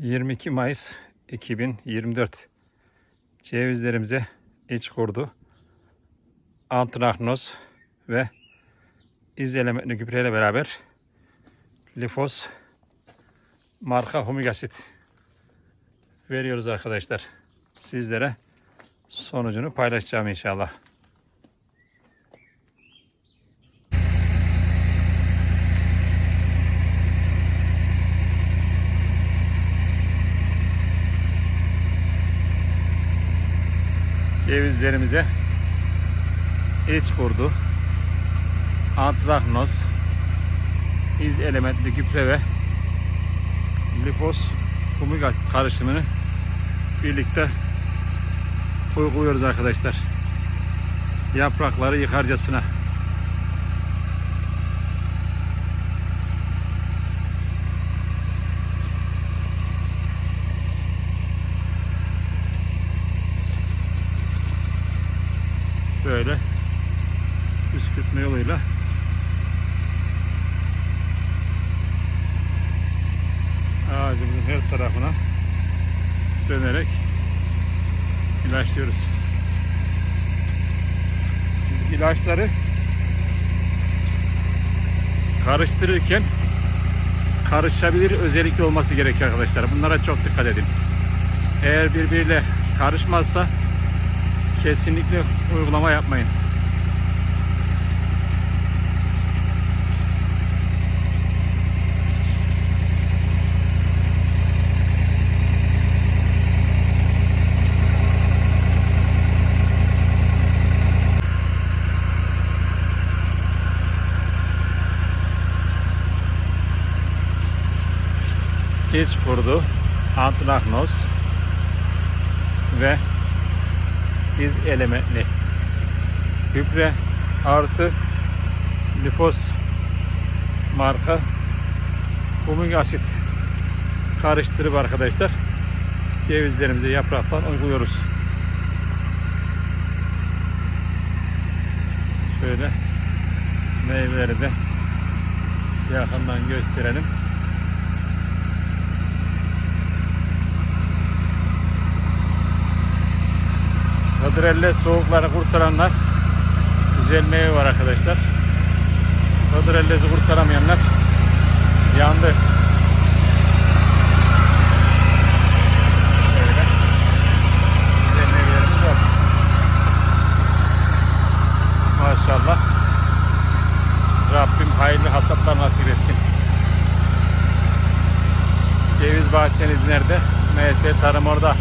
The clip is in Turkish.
22 Mayıs 2024 cevizlerimize iç kurdu. Antraknoz ve iz elementli gübreyle beraber lifos marka humik asit veriyoruz arkadaşlar. Sizlere sonucunu paylaşacağım inşallah. Cevizlerimize iç kurdu. Antraknoz, iz elementli gübre ve lifos humik asit karışımını birlikte uyguluyoruz arkadaşlar. Yaprakları yıkarcasına. Böyle püskürtme yoluyla ağacımızın her tarafına dönerek ilaçlıyoruz. Şimdi ilaçları karıştırırken karışabilir özellikle olması gerekiyor arkadaşlar. Bunlara çok dikkat edin. Eğer birbiriyle karışmazsa kesinlikle uygulama yapmayın. İç kurdu, antraknoz ve iz elementli gübre artı lifos marka humik asit karıştırıp arkadaşlar cevizlerimize yapraktan uyguluyoruz. Şöyle meyveleri de yakından gösterelim. Hıdrelle soğukları kurtaranlar güzel meyve var arkadaşlar. Hıdrellezi kurtaramayanlar yandı. Maşallah. Rabbim hayırlı hasatlar nasip etsin. Ceviz bahçeniz nerede? MS Tarım orada.